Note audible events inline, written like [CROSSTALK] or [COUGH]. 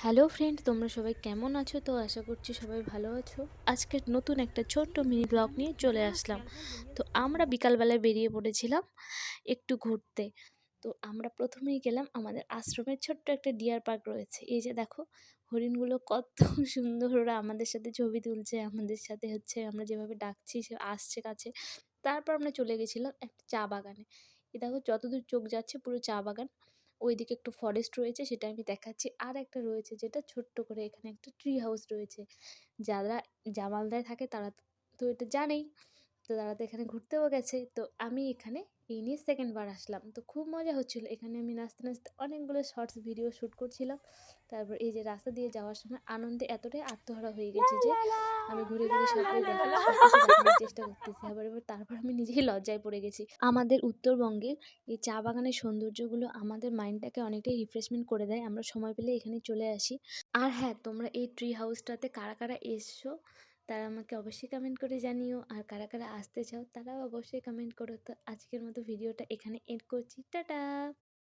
Hello friend, তোমরা সবাই কেমন আছো? তো আশা করছি সবাই ভালো আছো। আজকে নতুন একটা ছোট্ট মিনি ব্লগ নিয়ে চলে আসলাম। তো আমরা বিকালবেলায় বেরিয়ে পড়েছিলাম একটু ঘুরতে। তো আমরা প্রথমেই গেলাম আমাদের আশ্রমের ছোট্ট একটা ডিয়ার পার্ক রয়েছে। এই যে দেখো, হরিণগুলো কত [LAUGHS] সুন্দর ওরা আমাদের সাথে ছবি তুলছে, আমাদের সাথে হচ্ছে আমরা যেভাবে ডাকছি, সে আসছে কাছে। তারপর আমরা চলে গেছিলাম একটা চা বাগানে। এ দেখো, যতদূর চোখ যাচ্ছে পুরো চা বাগান। ওইদিকে একটু ফরেস্ট রয়েছে, সেটা আমি দেখাচ্ছি। আর একটা রয়েছে যেটা ছোট্ট করে এখানে একটা ট্রি হাউস রয়েছে। যারা জামালদায় থাকে তারা তো এটা জানেই। তো তারা তো এখানে ঘুরতেও গেছে। তো আমি এখানে এই নিয়ে সেকেন্ড বার আসলাম। তো খুব মজা হচ্ছিল। এখানে আমি নাচতে নাচতে অনেকগুলো শর্টস ভিডিও শ্যুট করছিলাম। তারপর এই যে রাস্তা দিয়ে যাওয়ার সময় আনন্দে এতটাই আত্মহারা হয়ে গেছি যে আমি ঘুরে ঘুরে দেখানোর চেষ্টা করতেছি আবার এবার তারপর আমি নিজেই লজ্জায় পড়ে গেছি। আমাদের উত্তরবঙ্গের এই চা বাগানের সৌন্দর্যগুলো আমাদের মাইন্ডটাকে অনেকটাই রিফ্রেশমেন্ট করে দেয়। আমরা সময় পেলে এখানে চলে আসি। আর হ্যাঁ তোমরা এই ট্রি হাউসটাতে কারা কারা এসছো? তারা আমাকে অবশ্যই কমেন্ট করে জানিও। আর কারা কারা আসতে চাও তারাও অবশ্যই কমেন্ট করো। তো আজকের মতো ভিডিওটা এখানে এড করছি। টাটা!